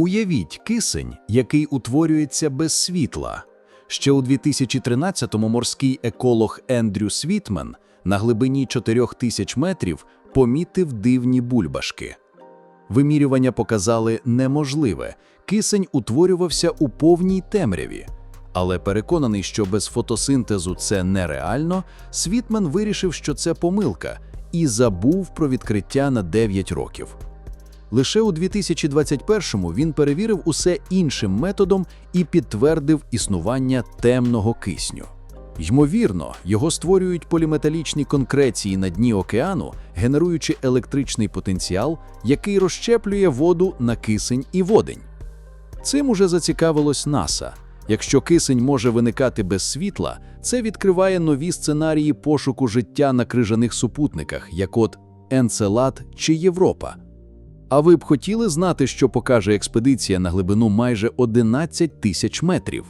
Уявіть кисень, який утворюється без світла. Ще у 2013-му морський еколог Ендрю Світмен на глибині 4000 метрів помітив дивні бульбашки. Вимірювання показали неможливе. Кисень утворювався у повній темряві. Але переконаний, що без фотосинтезу це нереально, Світмен вирішив, що це помилка, і забув про відкриття на 9 років. Лише у 2021-му він перевірив усе іншим методом і підтвердив існування темного кисню. Ймовірно, його створюють поліметалічні конкреції на дні океану, генеруючи електричний потенціал, який розщеплює воду на кисень і водень. Цим уже зацікавилось НАСА. Якщо кисень може виникати без світла, це відкриває нові сценарії пошуку життя на крижаних супутниках, як от Енцелад чи Європа. А ви б хотіли знати, що покаже експедиція на глибину майже 11 тисяч метрів?